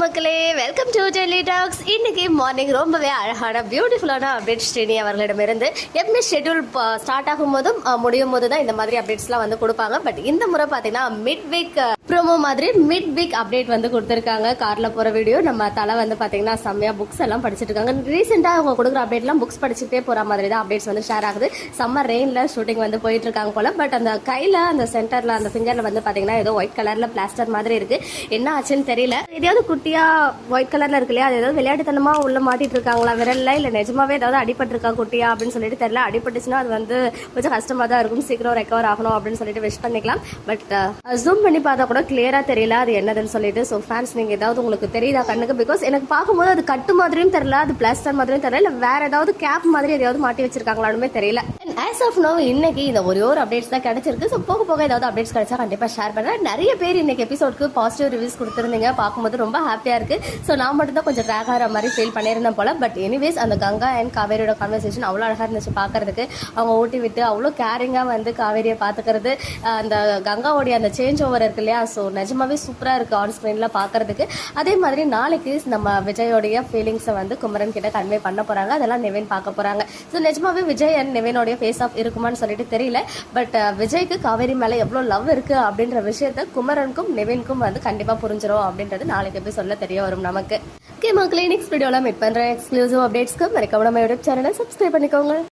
மக்களே welcome to Delhi talks இன்னைக்கு morning ரொம்பவே அழகான பியூட்டிஃபுல்லான அப்டேட் ஸ்ரீனி அவர்களிடமிருந்து. எப்பவுமே ஷெட்யூல் ஸ்டார்ட் ஆகும் போதும் முடியும் போது தான் இந்த மாதிரி அப்டேட்ஸ்லாம் வந்து கொடுப்பாங்க. பட் இந்த முறை பார்த்தீங்கன்னா மிட் வீக் ப்ரோமோ மாதிரி மிட் வீக் அப்டேட் வந்து கொடுத்துருக்காங்க. காரில் போகிற வீடியோ நம்ம தலை வந்து பார்த்தீங்கன்னா செம்மையாக புக்ஸ் எல்லாம் படிச்சுட்டு இருக்காங்க. ரீசெண்டாக அவங்க கொடுக்குற அப்டேட்லாம் புக்ஸ் படிச்சுட்டே போகிற மாதிரி தான் அப்டேட்ஸ் வந்து ஷேர் ஆகுது. சம்மர் ரெயினில் ஷூட்டிங் வந்து போயிட்டு இருக்காங்க போல. பட் அந்த கையில் அந்த சென்டரில் அந்த ஃபிங்கரில் வந்து பார்த்தீங்கன்னா ஏதோ ஒயிட் கலரில் பிளாஸ்டர் மாதிரி இருக்கு. என்ன ஆச்சுன்னு தெரியல. எதையாவது குட்டி குட்டியா ஒயிட் கலர்ல இருக்கு இல்லையா அது ஏதாவது விளையாட்டுத்தனமா உள்ள மாட்டிட்டு இருக்காங்களா? விரல்ல? இல்ல நிஜமாவே ஏதாவது அடிபட்டிருக்கா குட்டியா அப்படின்னு சொல்லிட்டு தெரியல. அடிபட்டுச்சுன்னா அது வந்து கொஞ்சம் கஷ்டமா தான் இருக்கும். சீக்கிரம் ரெக்கவர் ஆகணும் அப்படின்னு சொல்லிட்டு விஷ் பண்ணிக்கலாம். பட் ஜூம் பண்ணி பார்த்தா கூட கிளியரா தெரியல அது என்னதுன்னு சொல்லிட்டு. ஸோ ஃபேன்ஸ் நீங்க ஏதாவது உங்களுக்கு தெரியுதா கண்ணுக்கு? பிகாஸ் எனக்கு பார்க்கும்போது அது கட்டு மாதிரியும் தெரியல அது பிளாஸ்டர் மாதிரியும் தெரியல இல்ல வேற ஏதாவது கேப் மாதிரி எதையாவது மாட்டி வச்சிருக்காங்களானுமே தெரியல. ஆஸ் ஆஃப் நோ இன்னைக்கு இந்த ஒரே ஒரு அப்டேட்ஸ் தான் கிடைச்சிருக்கு. ஸோ போக போக ஏதாவது அப்டேட்ஸ் கிடைச்சா கண்டிப்பாக ஷேர் பண்ணுறேன் நிறைய பேர் இன்னைக்கு எபிசோட்க்கு பாசிட்டிவ் ரிவ்யூஸ் கொடுத்துருந்தீங்க. பார்க்கும்போது ரொம்ப ஹாப்பியாக இருக்கு. ஸோ நான் மட்டும் தான் கொஞ்சம் ட்ராக் ஆகிற மாதிரி ஃபீல் பண்ணியிருந்தேன் போல. பட் எனிவேஸ் அந்த கங்கா அண்ட் காவேரியோட கான்வர்சேஷன் அவ்வளோ அழகாக இருந்துச்சு பார்க்கறதுக்கு. அவங்க ஊட்டி விட்டு அவ்வளோ கேரிங்காக வந்து காவேரியை பார்த்துக்கிறது. அந்த கங்காவோடைய அந்த சேஞ்ச் ஓவர் இருக்கு இல்லையா? ஸோ நிஜமாவே சூப்பராக இருக்கு ஆன் ஸ்க்ரீனில் பார்க்கறதுக்கு. அதே மாதிரி நாளைக்கு நம்ம விஜயோடைய ஃபீலிங்ஸை வந்து குமரன் கிட்ட கன்வே பண்ண போகிறாங்க அதெல்லாம் நிவின் பார்க்க போகிறாங்க ஸோ நிஜமாவே விஜய் அண்ட் நிவினோடைய ஃபேஸ் ஆஃப் இருக்குமான்னு சொல்லிட்டு தெரியல. பட் uh, விஜய்க்கு காவேரி மேல எவ்வளோ லவ் இருக்கு அப்படின்ற விஷயத்த குமரனுக்கும் நிவின்க்கும் வந்து கண்டிப்பா புரிஞ்சிடும் அப்படின்றது நாளைக்கு போய் சொல்ல தெரிய வரும் நமக்கு. ஓகே மக்களே நெக்ஸ்ட் வீடியோல மீட் பண்ற எக்ஸ்க்ளூசிவ் அப்டேட்ஸ்க்கு மறக்காம நம்ம யூடியூப் சேனலை சப்ஸ்கிரைப் பண்ணிக்கோங்க.